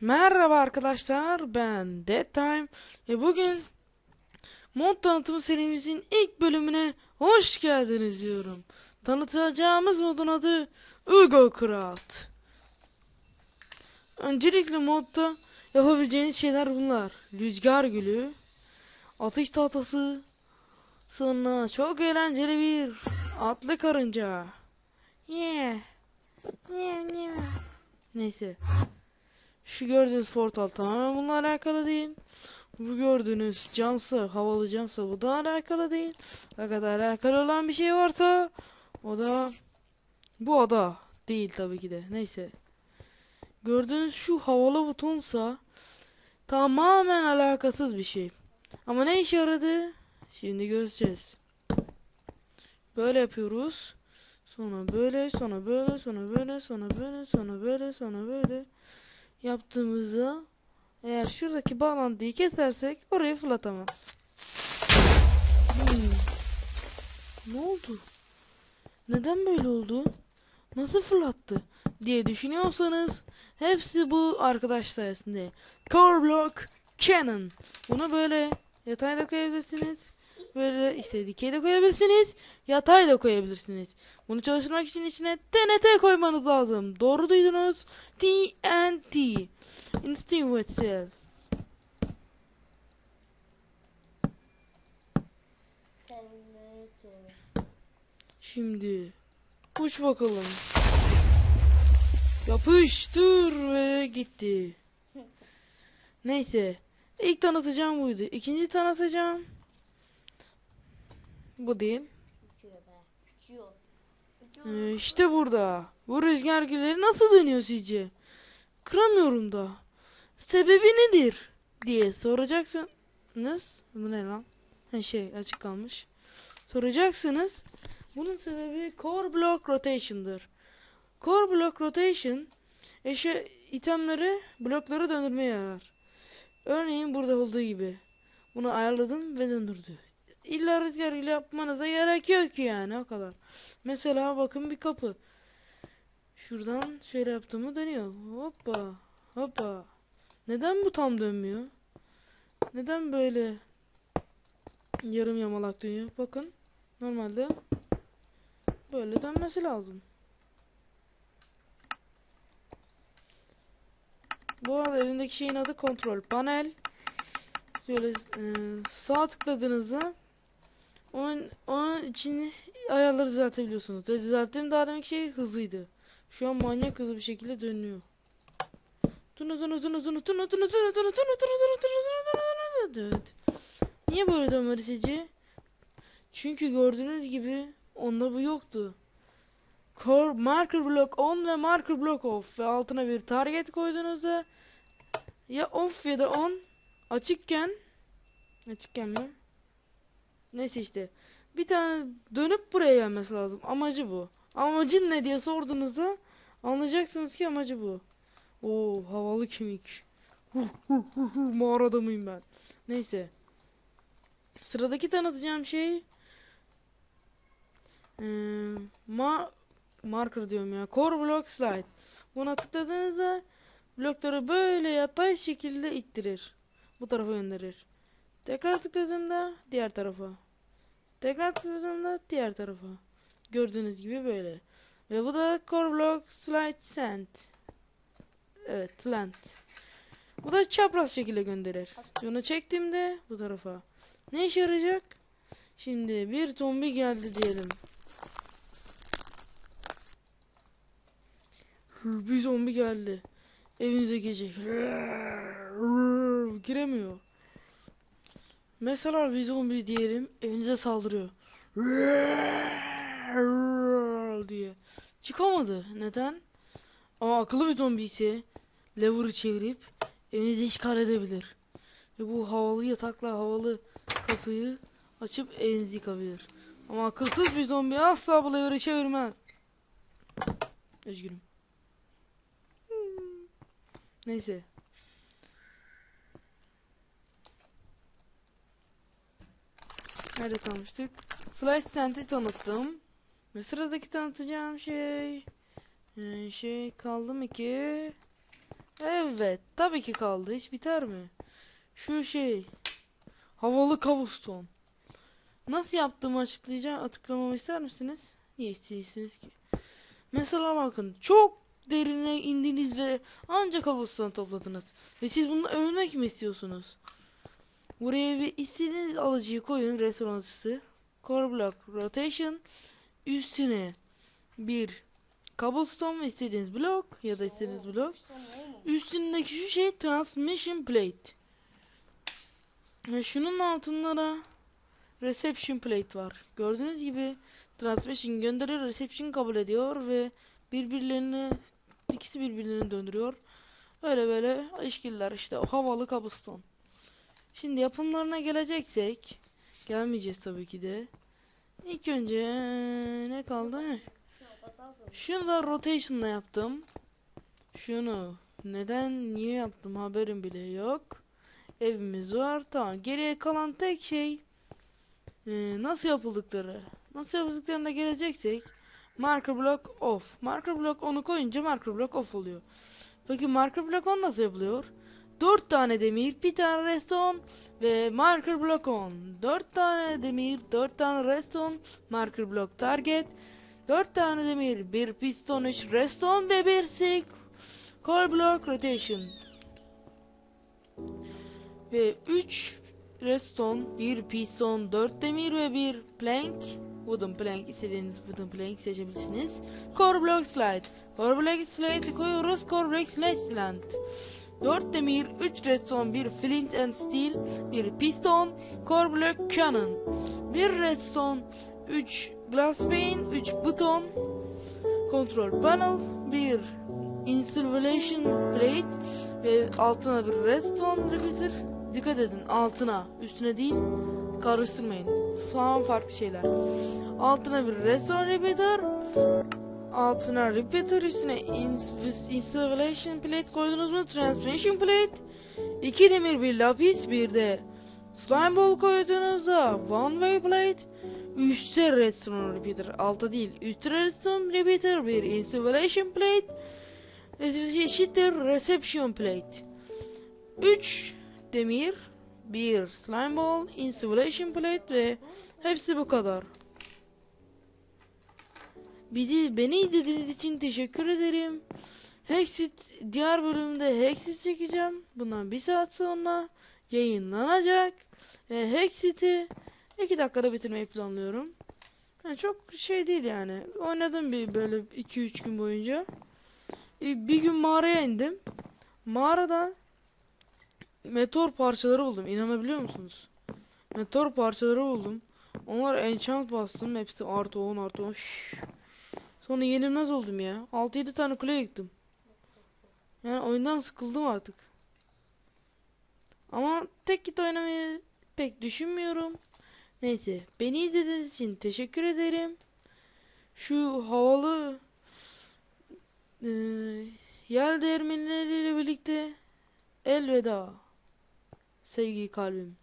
Merhaba arkadaşlar ben Dead Time ve bugün mod tanıtım serimizin ilk bölümüne hoş geldiniz diyorum. Tanıtacağımız modun adı Ugo Craft. Öncelikle modda yapabileceğiniz şeyler bunlar. Rüzgar gülü, atış tahtası, sonra çok eğlenceli bir atlı karınca. Yeah. Yeah, yeah. Neyse. Şu gördüğünüz portal tamamen bununla alakalı değil. Bu gördüğünüz camsa, havalı camsa bu da alakalı değil. Fakat alakalı olan bir şey varsa o da bu ada değil tabii ki de. Neyse. Gördüğünüz şu havalı butonsa tamamen alakasız bir şey. Ama ne işe yaradı? Şimdi göreceğiz. Böyle yapıyoruz. Sonra böyle, sonra böyle, sonra böyle, sonra böyle, sonra böyle, sonra böyle yaptığımızda eğer şuradaki bağlantıyı kesersek orayı fırlatamaz. Hmm. Ne oldu? Neden böyle oldu? Nasıl fırlattı? diye düşünüyorsanız hepsi bu arkadaş sayesinde. Core Block Cannon. Bunu böyle yatay da koyabilirsiniz. Böyle işte dikey de koyabilirsiniz. Yatay da koyabilirsiniz. Bunu çalıştırmak için içine TNT koymanız lazım. Doğru duydunuz. TNT. Instinct. Şimdi uç bakalım. Yapıştır ve gitti. Neyse. İlk tanıtacağım buydu. İkinci tanıtacağım. Bu değil. Ee, işte burada. Bu rüzgar gülleri nasıl dönüyor sizce? Kıramıyorum da. Sebebi nedir? diye soracaksınız. Bu ne lan? Ha şey açık kalmış. Soracaksınız. Bunun sebebi core block rotation'dır. Core block rotation eşya itemleri blokları döndürmeye yarar. Örneğin burada olduğu gibi. Bunu ayarladım ve döndürdü. İlla rüzgar ile yapmanıza gerek yok ki yani o kadar. Mesela bakın bir kapı. Şuradan şöyle yaptığımı dönüyor. Hoppa. Hoppa. Neden bu tam dönmüyor? Neden böyle yarım yamalak dönüyor? Bakın. Normalde böyle dönmesi lazım. Bu arada elindeki şeyin adı kontrol panel. Şöyle e, sağ tıkladığınızda onun, onun için ayarları düzeltebiliyorsunuz. Düzelttiğim daha demek şey hızıydı. Şu an manyak hızlı bir şekilde dönüyor. Tunu tunu tunu tunu tunu tunu tunu tunu tunu tunu tunu tunu tunu tunu. Niye böyle dönmedi sizce? Çünkü gördüğünüz gibi onda bu yoktu. Core marker block on ve marker block off ve altına bir target koyduğunuzda ya off ya da on açıkken açıkken mi? Neyse işte. Bir tane dönüp buraya gelmesi lazım. Amacı bu. Amacın ne diye sorduğunuzda anlayacaksınız ki amacı bu. Oo havalı kemik. Huh, huh, huh, huh, Mağara adamıyım ben. Neyse. Sıradaki tanıtacağım şey ee, ma marker diyorum ya. Core block slide. Buna tıkladığınızda blokları böyle yatay şekilde ittirir. Bu tarafa gönderir. Tekrar tıkladığımda diğer tarafa. Tekrar tıkladığımda diğer tarafa. Gördüğünüz gibi böyle. Ve bu da core block slide send. Evet slant. Bu da çapraz şekilde gönderir. Bunu çektiğimde bu tarafa. Ne işe yarayacak? Şimdi bir zombi geldi diyelim. Bir zombi geldi. Evinize gelecek. Giremiyor. Mesela bir zombi diyelim evinize saldırıyor. diye. Çıkamadı. Neden? Ama akıllı bir zombi ise lever'ı çevirip evinizi işgal edebilir. Ve bu havalı yatakla havalı kapıyı açıp evinizi yıkabilir. Ama akılsız bir zombi asla bu lever'ı çevirmez. Üzgünüm. Neyse. Nerede kalmıştık? Slice Sent'i tanıttım. Ve sıradaki tanıtacağım şey... Ee, şey kaldı mı ki? Evet, tabii ki kaldı. Hiç biter mi? Şu şey. Havalı kabuston. Nasıl yaptığımı açıklayacağım. Açıklamamı ister misiniz? Niye istiyorsunuz ki? Mesela bakın. Çok derine indiniz ve ancak kabuston topladınız. Ve siz bunu övünmek mi istiyorsunuz? Buraya bir istediğiniz alıcıyı koyun. Restoran alıcısı. Core block rotation. Üstüne bir cobblestone istediğiniz blok ya da istediğiniz blok. Üstündeki şu şey transmission plate. Ve şunun altında da reception plate var. Gördüğünüz gibi transmission gönderiyor, reception kabul ediyor ve birbirlerini ikisi birbirlerini döndürüyor. Öyle böyle işkiller işte o havalı cobblestone. Şimdi yapımlarına geleceksek gelmeyeceğiz tabii ki de. İlk önce ne kaldı? Şunu da rotation'la yaptım. Şunu neden niye yaptım haberim bile yok. Evimiz var. Tamam. Geriye kalan tek şey nasıl yapıldıkları. Nasıl yapıldıklarına geleceksek marker block off. Marker block onu koyunca marker block off oluyor. Peki marker block on nasıl yapılıyor? 4 tane demir, bir tane redstone ve marker block on. 4 tane demir, 4 tane redstone, marker block target. 4 tane demir, bir piston, 3 redstone ve bir stick. Core block rotation. Ve 3 redstone, bir piston, 4 demir ve bir plank. Wooden plank istediğiniz wooden plank seçebilirsiniz. Core block slide. Core block slide koyuyoruz. Core block slide slant. 4 demir, 3 redstone, bir flint and steel, bir piston, core block cannon. 1 redstone, 3 glass pane, 3 buton, control panel, 1 insulation plate ve altına bir redstone repeater. Dikkat edin altına, üstüne değil. Karıştırmayın. Falan farklı şeyler. Altına bir redstone repeater. Altına repeater üstüne ins- installation plate koydunuz mu? Transmission plate. iki demir bir lapis bir de slime ball koyduğunuzda one way plate. Üstte redstone repeater. Altta değil. Üstte redstone repeater bir installation plate. Eşittir reception plate. 3 demir, bir slime ball, installation plate ve hepsi bu kadar. Bizi, beni izlediğiniz için teşekkür ederim. Hexit diğer bölümde Hexit çekeceğim. Bundan bir saat sonra yayınlanacak. Ve Hexit'i 2 dakikada bitirmeyi planlıyorum. Yani çok şey değil yani. Oynadım bir böyle 2-3 gün boyunca. E, Bir gün mağaraya indim. Mağarada meteor parçaları buldum. İnanabiliyor musunuz? Meteor parçaları buldum. Onlar enchant bastım. Hepsi artı 10 artı 10. Sonra yenilmez oldum ya. 6-7 tane kule yıktım. Yani oyundan sıkıldım artık. Ama tek git oynamayı pek düşünmüyorum. Neyse. Beni izlediğiniz için teşekkür ederim. Şu havalı eee yel değirmenleriyle birlikte elveda. Sevgili kalbim.